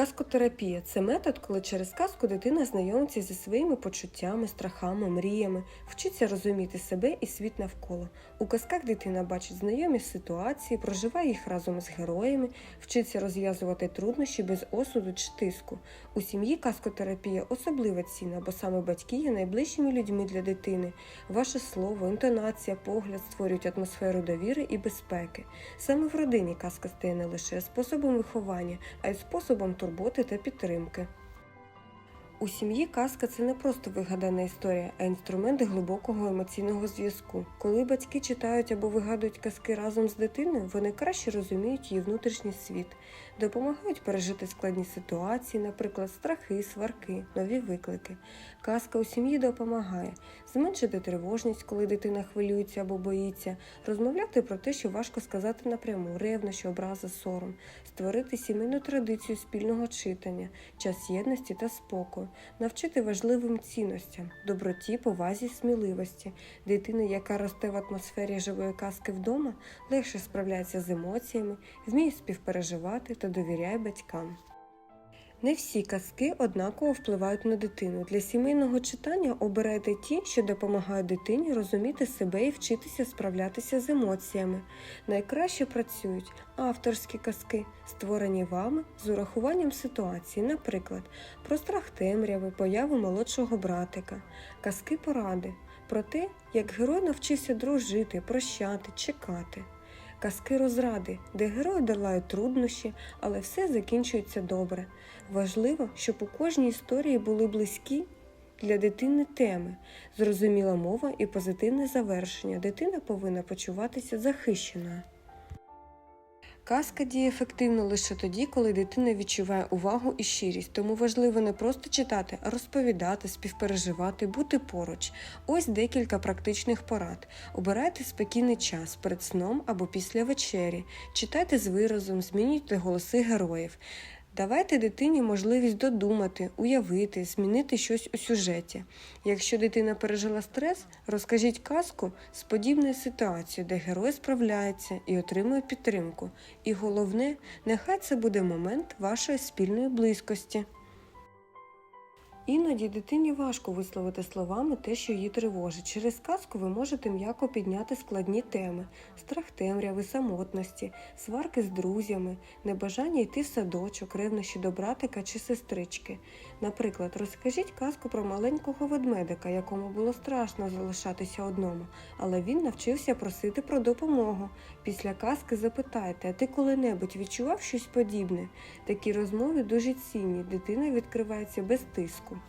Казкотерапія це метод, коли через казку дитина знайомиться зі своїми почуттями, страхами, мріями, вчиться розуміти себе і світ навколо. У казках дитина бачить знайомі ситуації, проживає їх разом з героями, вчиться розв'язувати труднощі без осуду чи тиску. У сім'ї казкотерапія особливо цінна, бо саме батьки є найближчими людьми для дитини. Ваше слово, інтонація, погляд створюють атмосферу довіри і безпеки. Саме в родині казка стає не лише способом виховання, а й способом турботи та підтримки. У сім'ї казка це не просто вигадана історія, а інструмент глибокого емоційного зв'язку. Коли батьки читають або вигадують казки разом з дитиною, вони краще розуміють її внутрішній світ, допомагають пережити складні ситуації, наприклад, страхи, сварки, нові виклики. Казка у сім'ї допомагає зменшити тривожність, коли дитина хвилюється або боїться, розмовляти про те, що важко сказати напряму, ревнощі, образи, сором, створити сімейну традицію спільного читання, час єдності та спокою, навчити важливим цінностям, доброті, повазі, сміливості. Дитина, яка росте в атмосфері живої казки вдома, легше справляється з емоціями, вміє співпереживати та довіряє батькам. Не всі казки однаково впливають на дитину. Для сімейного читання обирайте ті, що допомагають дитині розуміти себе і вчитися справлятися з емоціями. Найкраще працюють авторські казки, створені вами з урахуванням ситуації, наприклад, про страх темряви, появу молодшого братика, казки поради, про те, як герой навчився дружити, прощати, чекати. Казки розради, де герої долають труднощі, але все закінчується добре. Важливо, щоб у кожній історії були близькі для дитини теми, зрозуміла мова і позитивне завершення. Дитина повинна почуватися захищеною. Казка діє ефективно лише тоді, коли дитина відчуває увагу і щирість, тому важливо не просто читати, а розповідати, співпереживати, бути поруч. Ось декілька практичних порад. Обирайте спокійний час перед сном або після вечері, читайте з виразом, змінюйте голоси героїв. Давайте дитині можливість додумати, уявити, змінити щось у сюжеті. Якщо дитина пережила стрес, розкажіть казку з подібної ситуації, де герой справляється і отримує підтримку. І головне, нехай це буде момент вашої спільної близькості. Іноді дитині важко висловити словами те, що її тривожить. Через казку ви можете м'яко підняти складні теми: страх темряви, самотності, сварки з друзями, небажання йти в садочок, ревнощі до братика чи сестрички. Наприклад, розкажіть казку про маленького ведмедика, якому було страшно залишатися одному, але він навчився просити про допомогу. Після казки запитайте, а ти коли-небудь відчував щось подібне? Такі розмови дуже цінні, дитина відкривається без тиску.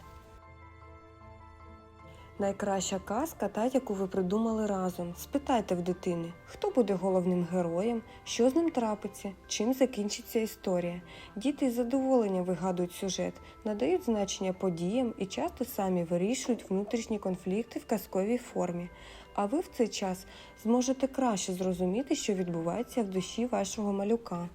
Найкраща казка та, яку ви придумали разом. Спитайте в дитини, хто буде головним героєм, що з ним трапиться, чим закінчиться історія. Діти з задоволенням вигадують сюжет, надають значення подіям і часто самі вирішують внутрішні конфлікти в казковій формі. А ви в цей час зможете краще зрозуміти, що відбувається в душі вашого малюка.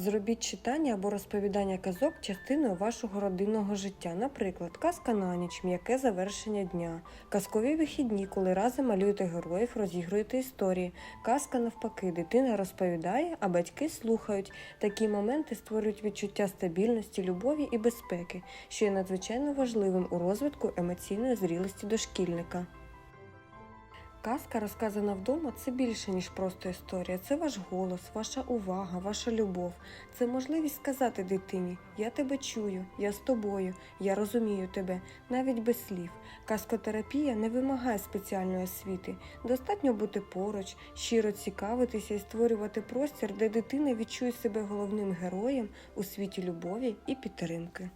Зробіть читання або розповідання казок частиною вашого родинного життя. Наприклад, казка на ніч, м'яке завершення дня, казкові вихідні, коли разом малюєте героїв, розігруєте історії. Казка навпаки, дитина розповідає, а батьки слухають. Такі моменти створюють відчуття стабільності, любові і безпеки, що є надзвичайно важливим у розвитку емоційної зрілості дошкільника. Казка, розказана вдома, це більше, ніж просто історія. Це ваш голос, ваша увага, ваша любов. Це можливість сказати дитині Я тебе чую, я з тобою, я розумію тебе, навіть без слів. Казкотерапія не вимагає спеціальної освіти. Достатньо бути поруч, щиро цікавитися і створювати простір, де дитина відчує себе головним героєм у світі любові і підтримки.